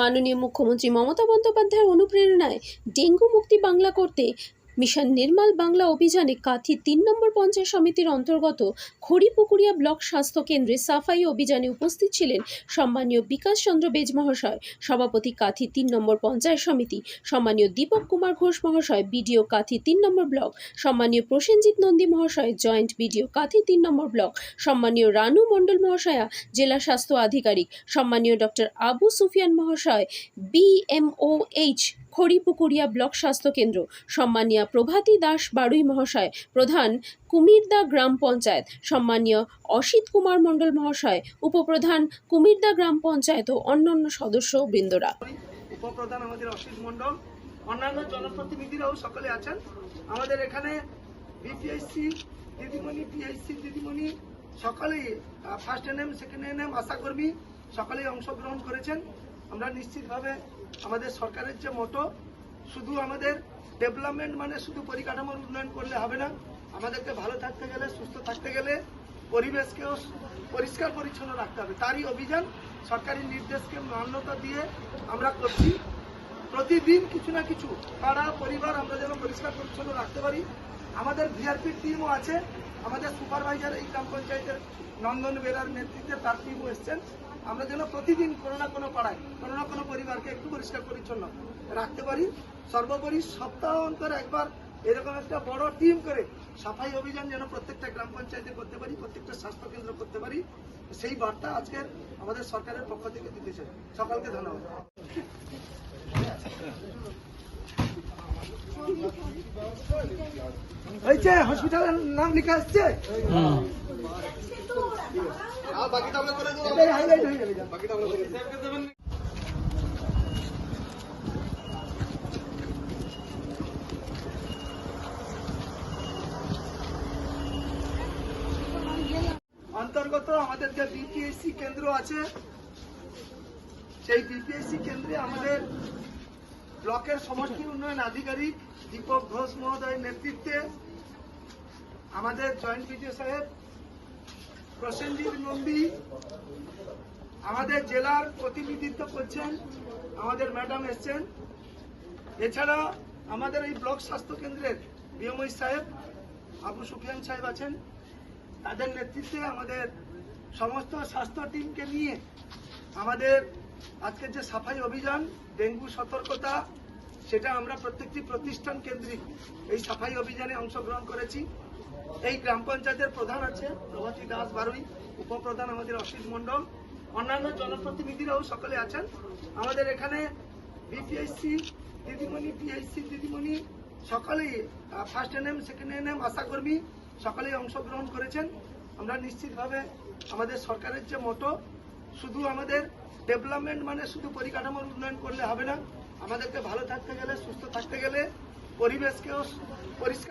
মাননীয় মুখ্যমন্ত্রী মমতা বন্দ্যোপাধ্যায়ের অনুপ্রেরণায় ডেঙ্গু মুক্তি বাংলা করতে মিশন নির্মল বাংলা অভিযানে কাথি তিন নম্বর পঞ্চায়েত সমিতির অন্তর্গত খড়িপুকুরিয়া ব্লক স্বাস্থ্য কেন্দ্রে সাফাই অভিযানে উপস্থিত ছিলেন সম্মানীয় বিকাশ চন্দ্র বেজ মহাশয়, সভাপতি কাথি তিন নম্বর পঞ্চায়েত সমিতি, সম্মানীয় দীপক কুমার ঘোষ মহাশয়, বিডিও কাথি তিন নম্বর ব্লক, সম্মানীয় প্রসেনজিৎ নন্দী মহাশয়, জয়েন্ট বিডিও কাথি তিন নম্বর ব্লক, সম্মানীয় রানু মণ্ডল মহাশয়া, জেলা স্বাস্থ্য আধিকারিক, সম্মানীয় ডক্টর আবু সুফিয়ান মহাশয়, বিএমওএইচ খড়িপুকুরিয়া ব্লক স্বাস্থ্য কেন্দ্র। সম্মানীয় প্রভাতী দাস বাড়ুই মহাশয়, প্রধান কুমিরদা গ্রাম পঞ্চায়েত। সম্মানীয় অসিত কুমার মণ্ডল মহাশয়, উপপ্রধান কুমিরদা গ্রাম পঞ্চায়েত ও অন্যান্য সদস্য বৃন্দরা। উপপ্রধান আমাদের অসিত মন্ডল অন্যান্য জনপ্রতিনিধিরাও সকলে আছেন। আমাদের এখানে বিপিএসসি দিদিমণি পিএইচসি দিদিমণি, সকলেই ফার্স্ট এনএম সেকেন্ড এনএম আশাকর্মী, সকলেই অংশগ্রহণ করেছেন। আমরা নিশ্চিতভাবে আমাদের সরকারের যে মোটো শুধু আমাদের ডেভেলপমেন্ট মানে শুধু পরিকাঠামোর উন্নয়ন করলে হবে না, আমাদেরকে ভালো থাকতে গেলে, সুস্থ থাকতে গেলে পরিবেশকেও পরিষ্কার পরিচ্ছন্ন রাখতে হবে। তারই অভিযান সরকারি নির্দেশকে মান্যতা দিয়ে আমরা করছি। প্রতিদিন কিছু না কিছু পাড়া, পরিবার আমরা যেন পরিষ্কার পরিচ্ছন্ন রাখতে পারি। আমাদের ভিআরপি টিমও আছে। আমাদের সুপারভাইজার এই গ্রাম পঞ্চায়েতের নন্দন বেরার নেতৃত্বে তার টিমও এসছেন। আমরা যেন প্রতিদিন কোনো না কোনো পাড়ায় কোনো না কোনো পরিবারকে একটু পরিষ্কার পরিচ্ছন্ন রাখতে পারি। সর্বোপরি সপ্তাহ অন্তর একবার এরকম একটা বড় টিম করে সাফাই অভিযান যেন প্রত্যেকটা গ্রাম পঞ্চায়েতে করতে পারি প্রত্যেকটা স্বাস্থ্য কেন্দ্র করতে পারি। সেই বার্তা আজকের আমাদের সরকারের পক্ষ থেকে দিতেছে। সকলকে ধন্যবাদ। হয়েছে হসপিটালের নাম লেখা আসছে? অন্তর্গত আমাদের যে বিপিএসসি কেন্দ্র আছে সেই বিপিএসসি কেন্দ্রে আমাদের ব্লকের সমষ্টি উন্নয়ন আধিকারিক দীপক ঘোষ মহোদয়ের নেতৃত্বে আমাদের জয়েন্ট বিডিও সাহেব প্রসেনজিৎ নন্দী আমাদের জেলার প্রতিনিধিত্ব করছেন, আমাদের ম্যাডাম এসছেন। এছাড়া আমাদের এই ব্লক স্বাস্থ্য কেন্দ্রের বিএমই সাহেব, আবু সুফিয়ান সাহেব আছেন। তাদের নেতৃত্বে আমাদের সমস্ত স্বাস্থ্য টিমকে নিয়ে আমাদের আজকের যে সাফাই অভিযান, ডেঙ্গু সতর্কতা সেটা আমরা প্রত্যেকটি প্রতিষ্ঠান কেন্দ্রিক এই সাফাই অভিযানে অংশগ্রহণ করেছি। এই গ্রাম পঞ্চায়েতের প্রধান আছে প্রভাতী দাস বারুই, উপপ্রধান আমাদের অসিত মণ্ডল। অন্যান্য জনপ্রতিনিধিরাও সকলে আছেন। আমাদের এখানে বিপিএসসি দিদিমণি, পিএইচসি দিদিমণি সকলেই ফার্স্ট এনএম সেকেন্ড এনএম আশাকর্মী সকলেই অংশগ্রহণ করেছেন। আমরা নিশ্চিতভাবে আমাদের সরকারের যে মোটো শুধু আমাদের ডেভেলপমেন্ট মানে শুধু পরিকাঠামোর উন্নয়ন করলে হবে না আমাদেরকে ভালো থাকতে গেলে সুস্থ থাকতে গেলে পরিবেশকেও পরিষ্কার